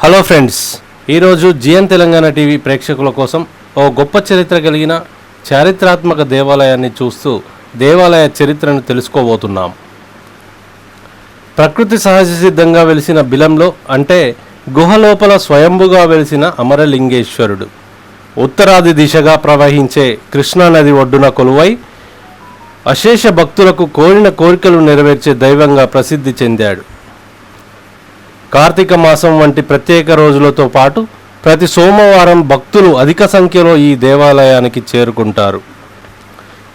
Hello friends ఈరోజు GN Telangana TV ప్రేక్షకుల కోసం ఓ గొప్ప చరిత్ర కలిగిన చారిత్రాత్మక దేవాలయాన్ని చూస్తూ దేవాలయ చరిత్రను తెలుసుకోబోతున్నాం. ప్రకృతి సహజ సిద్ధంగా వెలిసిన బిలంలో అంటే గుహ లోపల స్వయంభుగా వెలిసిన అమరలింగేశ్వరుడు. ఉత్తరాది దిశగా ప్రవహించే కృష్ణానది ఒడ్డున కొలువై అశేష భక్తులకు కోరిన కోరికలు నెరవేర్చే దైవంగా ప్రసిద్ధి చెందాడు. కార్తీక మాసం వంటి ప్రత్యేక రోజులతో పాటు ప్రతి సోమవారం భక్తులు అధిక సంఖ్యలో ఈ దేవాలయానికి చేరుకుంటారు.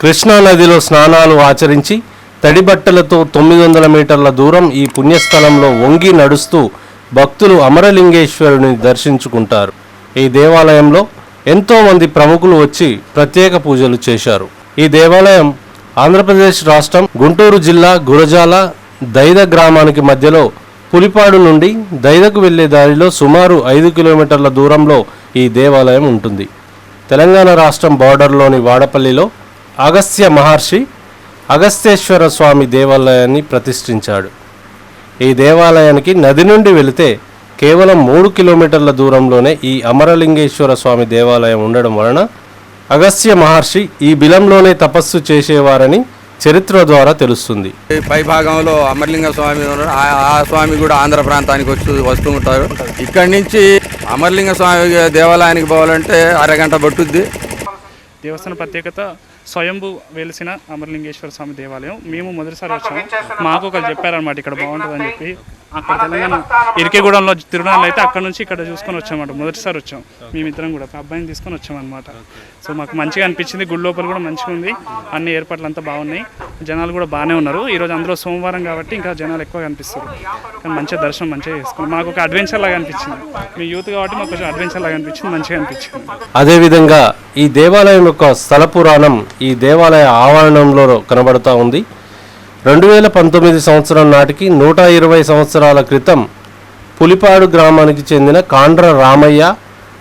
కృష్ణా నదిలో స్నానాలు ఆచరించి తడి బట్టలతో తొమ్మిది వందల మీటర్ల దూరం ఈ పుణ్యస్థలంలో వంగి నడుస్తూ భక్తులు అమరలింగేశ్వరుని దర్శించుకుంటారు. ఈ దేవాలయంలో ఎంతోమంది ప్రముఖులు వచ్చి ప్రత్యేక పూజలు చేశారు. ఈ దేవాలయం ఆంధ్రప్రదేశ్ రాష్ట్రం గుంటూరు జిల్లా గురజాల దైద గ్రామానికి మధ్యలో పులిపాడు నుండి దైదకు వెళ్ళే దారిలో సుమారు ఐదు కిలోమీటర్ల దూరంలో ఈ దేవాలయం ఉంటుంది. తెలంగాణ రాష్ట్రం బార్డర్లోని వాడపల్లిలో అగస్త్య మహర్షి అగస్త్యేశ్వర స్వామి దేవాలయాన్ని ప్రతిష్ఠించాడు. ఈ దేవాలయానికి నది నుండి వెళితే కేవలం మూడు కిలోమీటర్ల దూరంలోనే ఈ అమరలింగేశ్వర స్వామి దేవాలయం ఉండడం వలన అగస్త్య మహర్షి ఈ బిలంలోనే తపస్సు చేసేవారని చరిత్ర ద్వారా తెలుస్తుంది. ఈ పై భాగంలో అమర్లింగ స్వామి ఆ స్వామి కూడా ఆంధ్ర ప్రాంతానికి వచ్చి వస్తూ ఉంటారు. ఇక్కడి నుంచి అమర్లింగ స్వామి దేవాలయానికి పోవాలంటే అరగంట పట్టుద్ది. దేవస్థాన ప్రత్యేకత స్వయంభూ వెలిసిన అమరలింగేశ్వర స్వామి దేవాలయం. మేము మొదటిసారి వచ్చాము. మాకు ఒకరు చెప్పారనమాట ఇక్కడ బాగుంటుందని చెప్పి. అక్కడ తెలంగాణ ఇరికేగూడెంలో తిరునాళ్ళు అయితే అక్కడ నుంచి ఇక్కడ చూసుకొని వచ్చామన్నమాట మొదటిసారి వచ్చాం. మేమిద్దరం కూడా. అబ్బాయిని తీసుకొని వచ్చామన్నమాట. సో మాకు మంచిగా అనిపించింది. గుడి లోపల కూడా మంచిగా ఉంది. అన్ని ఏర్పాట్లు అంతా బాగున్నాయి. జనాలు కూడా బాగానే ఉన్నారు. ఈరోజు అందరూ సోమవారం కాబట్టి ఇంకా జనాలు ఎక్కువ కనిపిస్తారు. కానీ మంచిగా దర్శనం మంచిగా చేసుకున్నాం. మాకు ఒక అడ్వెంచర్ లాగా అనిపించింది. మీ యూత్ కాబట్టి మాకు కొంచెం అడ్వెంచర్ లాగా అనిపించింది. మంచిగా అనిపించింది. అదేవిధంగా ఈ దేవాలయం యొక్క స్థల పురాణం ఈ దేవాలయ ఆవరణంలో కనబడుతూ ఉంది. రెండు వేల పంతొమ్మిది సంవత్సరం నాటికి నూట ఇరవై సంవత్సరాల క్రితం పులిపాడు గ్రామానికి చెందిన కాండ్ర రామయ్య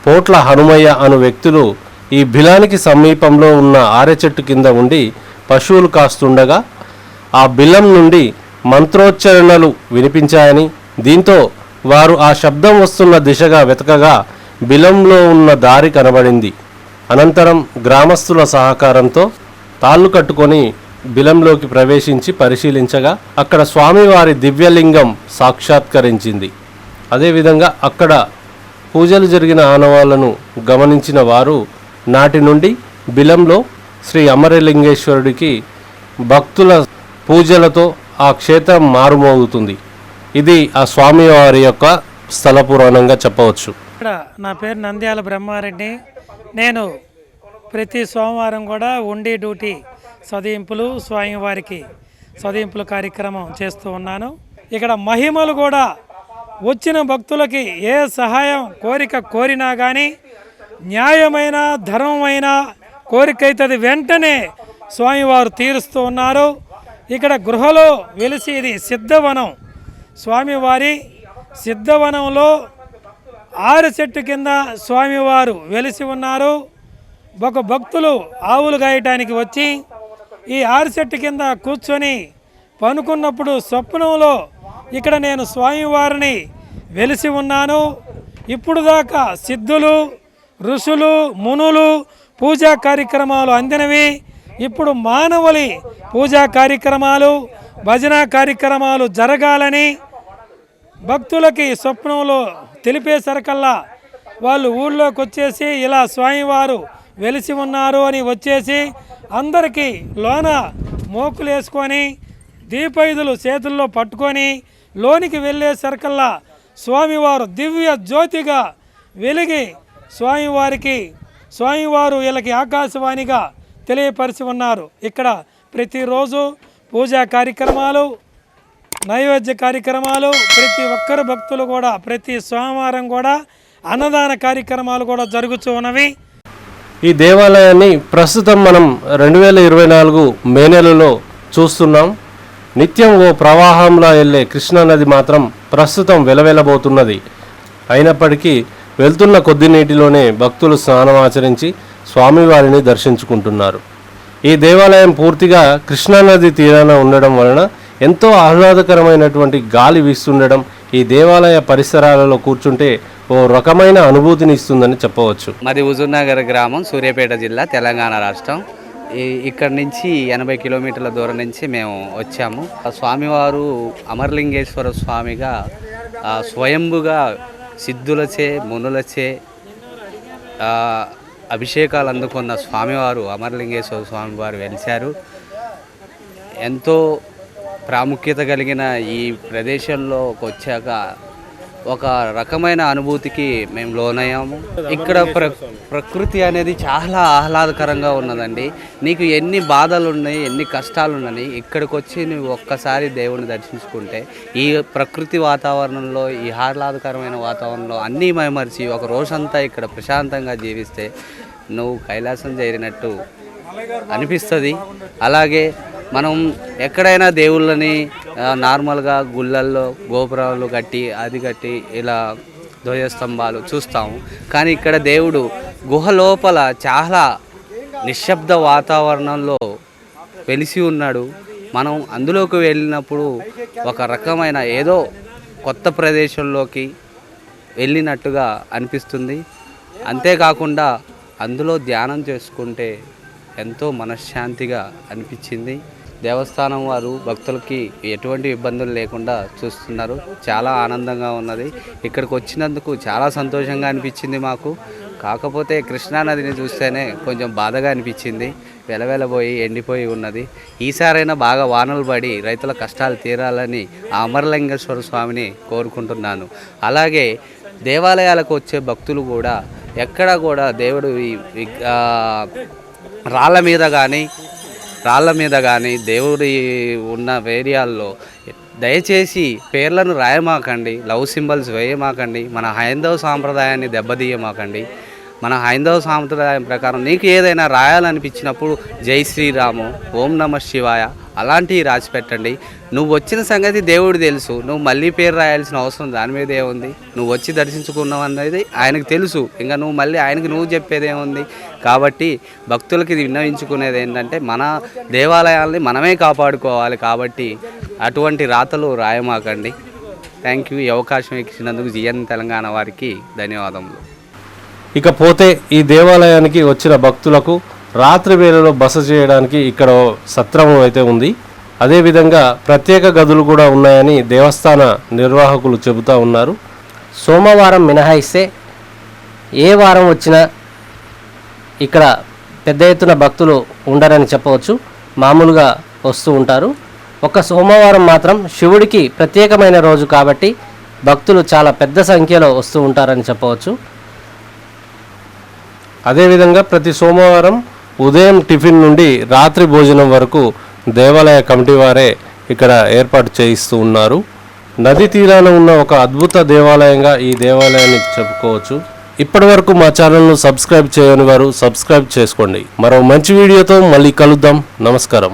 పోట్ల హనుమయ్య అను వ్యక్తులు ఈ బిలానికి సమీపంలో ఉన్న ఆరె చెట్టు కింద ఉండి పశువులు కాస్తుండగా ఆ బిలం నుండి మంత్రోచ్చరణలు వినిపించాయని దీంతో వారు ఆ శబ్దం వస్తున్న దిశగా వెతకగా బిలంలో ఉన్న దారి కనబడింది. అనంతరం గ్రామస్తుల సహకారంతో తాళ్ళు కట్టుకొని బిలంలోకి ప్రవేశించి పరిశీలించగా అక్కడ స్వామివారి దివ్యలింగం సాక్షాత్కరించింది. అదేవిధంగా అక్కడ పూజలు జరిగిన ఆనవాళ్ళను గమనించిన వారు నాటి నుండి బిలంలో శ్రీ అమరలింగేశ్వరుడికి భక్తుల పూజలతో ఆ క్షేత్రం మారుమోగుతుంది. ఇది ఆ స్వామివారి యొక్క స్థల పురాణంగా చెప్పవచ్చు. ఇక్కడ నా పేరు నంద్యాల బ్రహ్మారెడ్డి. నేను ప్రతి సోమవారం కూడా ఉండి డ్యూటీ సదింపులు స్వామివారికి సదింపుల కార్యక్రమం చేస్తూ ఉన్నాను. ఇక్కడ మహిమలు కూడా వచ్చిన భక్తులకి ఏ సహాయం కోరిక కోరినా కానీ న్యాయమైన ధర్మమైన కోరిక అవుతుంది వెంటనే స్వామివారు తీరుస్తూ ఉన్నారు. ఇక్కడ గృహలో వెలిసి ఇది సిద్ధవనం. స్వామివారి సిద్ధవనంలో ఆరు చెట్టు కింద స్వామివారు వెలిసి ఉన్నారు. ఒక భక్తులు ఆవులు గాయటానికి వచ్చి ఈ ఆరు చెట్టు కింద కూర్చొని పనుకున్నప్పుడు స్వప్నంలో ఇక్కడ నేను స్వామివారిని వెలిసి ఉన్నాను. ఇప్పుడు దాకా సిద్ధులు ఋషులు మునులు పూజా కార్యక్రమాలు అందినవి. ఇప్పుడు మానవులి పూజా కార్యక్రమాలు భజన కార్యక్రమాలు జరగాలని భక్తులకి స్వప్నంలో తెలిపేసరికల్లా వాళ్ళు ఊళ్ళోకి వచ్చేసి ఇలా స్వామివారు వెలిసి ఉన్నారు అని వచ్చేసి అందరికీ లోన మోకులు వేసుకొని దీపైదులు చేతుల్లో పట్టుకొని లోనికి వెళ్ళేసరికల్లా స్వామివారు దివ్య జ్యోతిగా వెలిగి స్వామివారికి స్వామివారు వీళ్ళకి ఆకాశవాణిగా తెలియపరిచి ఉన్నారు. ఇక్కడ ప్రతిరోజు పూజా కార్యక్రమాలు నైవేద్య కార్యక్రమాలు ప్రతి ఒక్కరు భక్తులు కూడా ప్రతి సోమవారం కూడా అన్నదాన కార్యక్రమాలు కూడా జరుగుతూ ఉన్నవి. ఈ దేవాలయాన్ని ప్రస్తుతం మనం రెండు వేల ఇరవై నాలుగు మే నెలలో చూస్తున్నాం. నిత్యం ఓ ప్రవాహంలా వెళ్ళే కృష్ణానది మాత్రం ప్రస్తుతం వెలవెలబోతున్నది. అయినప్పటికీ వెళ్తున్న కొద్ది నీటిలోనే భక్తులు స్నానం ఆచరించి స్వామివారిని దర్శించుకుంటున్నారు. ఈ దేవాలయం పూర్తిగా కృష్ణానది తీరాన ఉండడం వలన ఎంతో ఆహ్లాదకరమైనటువంటి గాలి వీస్తుండడం ఈ దేవాలయ పరిసరాలలో కూర్చుంటే ఓ రకమైన అనుభూతిని ఇస్తుందని చెప్పవచ్చు. మాది హుజూర్నగర్ గ్రామం సూర్యాపేట జిల్లా తెలంగాణ రాష్ట్రం. ఈ- ఇక్కడ నుంచి ఎనభై కిలోమీటర్ల దూరం నుంచి మేము వచ్చాము. ఆ స్వామివారు అమర్లింగేశ్వర స్వామిగా స్వయంభుగా సిద్ధులచే మునులచే అభిషేకాలు అందుకున్న స్వామివారు అమర్లింగేశ్వర స్వామివారు వెలిశారు. ఎంతో ప్రాముఖ్యత కలిగిన ఈ ప్రదేశంలోకి వచ్చాక ఒక రకమైన అనుభూతికి మేము లోనయ్యాము. ఇక్కడ ప్ర ప్రకృతి అనేది చాలా ఆహ్లాదకరంగా ఉన్నదండి. నీకు ఎన్ని బాధలు ఉన్నాయి ఎన్ని కష్టాలు ఉన్నాయి ఇక్కడికి వచ్చి నువ్వు ఒక్కసారి దేవుని దర్శించుకుంటే ఈ ప్రకృతి వాతావరణంలో ఈ ఆహ్లాదకరమైన వాతావరణంలో అన్నీ మైమరిచి ఒక రోజంతా ఇక్కడ ప్రశాంతంగా జీవిస్తే నువ్వు కైలాసం చేరినట్టు అనిపిస్తుంది. అలాగే మనం ఎక్కడైనా దేవుళ్ళని నార్మల్గా గుళ్ళల్లో గోపురాలు కట్టి అది కట్టి ఇలా ధ్వజస్తంభాలు చూస్తాము. కానీ ఇక్కడ దేవుడు గుహ లోపల చాలా నిశ్శబ్ద వాతావరణంలో వెలిసి ఉన్నాడు. మనం అందులోకి వెళ్ళినప్పుడు ఒక రకమైన ఏదో కొత్త ప్రదేశంలోకి వెళ్ళినట్టుగా అనిపిస్తుంది. అంతేకాకుండా అందులో ధ్యానం చేసుకుంటే ఎంతో మనశ్శాంతిగా అనిపించింది. దేవస్థానం వారు భక్తులకి ఎటువంటి ఇబ్బందులు లేకుండా చూస్తున్నారు. చాలా ఆనందంగా ఉన్నది. ఇక్కడికి వచ్చినందుకు చాలా సంతోషంగా అనిపించింది మాకు. కాకపోతే కృష్ణానదిని చూస్తేనే కొంచెం బాధగా అనిపించింది. వెలవెలబోయి ఎండిపోయి ఉన్నది. ఈసారైనా బాగా వానలు పడి రైతుల కష్టాలు తీరాలని అమరలింగేశ్వర స్వామిని కోరుకుంటున్నాను. అలాగే దేవాలయాలకు వచ్చే భక్తులు కూడా ఎక్కడ కూడా దేవుడు రాళ్ళ మీద కానీ రాళ్ళ మీద కానీ దేవుడి ఉన్న ఏరియాల్లో దయచేసి పేర్లను రాయమాకండి. Love symbols వేయమాకండి. మన హైందవ సాంప్రదాయాన్ని దెబ్బతీయమాకండి. మన హైందవ సాంప్రదాయం ప్రకారం నీకు ఏదైనా రాయాలనిపించినప్పుడు జై శ్రీరాము ఓం నమ శివాయ అలాంటివి రాసి పెట్టండి. నువ్వు వచ్చిన సంగతి దేవుడు తెలుసు. నువ్వు మళ్ళీ పేరు రాయాల్సిన అవసరం దాని మీద ఏముంది? నువ్వు వచ్చి దర్శించుకున్నావు అనేది ఆయనకు తెలుసు. ఇంకా నువ్వు మళ్ళీ ఆయనకి నువ్వు చెప్పేది ఏముంది? కాబట్టి భక్తులకి ఇది విన్నవించుకునేది ఏంటంటే మన దేవాలయాల్ని మనమే కాపాడుకోవాలి కాబట్టి అటువంటి రాతలు రాయమాకండి. Thank you. ఈ అవకాశం ఇచ్చినందుకు జిఎన్ తెలంగాణ వారికి ధన్యవాదములు. ఇకపోతే ఈ దేవాలయానికి వచ్చిన భక్తులకు రాత్రి వేళలో బస చేయడానికి ఇక్కడ సత్రమం అయితే ఉంది. అదేవిధంగా ప్రత్యేక గదులు కూడా ఉన్నాయని దేవస్థాన నిర్వాహకులు చెబుతూ ఉన్నారు. సోమవారం మినహాయిస్తే ఏ వారం వచ్చినా ఇక్కడ పెద్ద ఎత్తున భక్తులు ఉండరని చెప్పవచ్చు. మామూలుగా వస్తూ ఉంటారు. ఒక సోమవారం మాత్రం శివుడికి ప్రత్యేకమైన రోజు కాబట్టి భక్తులు చాలా పెద్ద సంఖ్యలో వస్తూ ఉంటారని చెప్పవచ్చు. అదేవిధంగా ప్రతి సోమవారం ఉదయం టిఫిన్ నుండి రాత్రి భోజనం వరకు దేవాలయ కమిటీ వారే ఇక్కడ ఏర్పాటు చేయిస్తూ ఉన్నారు. నది తీరాన ఉన్న ఒక అద్భుత దేవాలయంగా ఈ దేవాలయాన్ని చెప్పుకోవచ్చు. ఇప్పటి వరకు మా ఛానల్ను సబ్స్క్రైబ్ చేయని వారు సబ్స్క్రైబ్ చేసుకోండి. మరో మంచి వీడియోతో మళ్ళీ కలుద్దాం. నమస్కారం.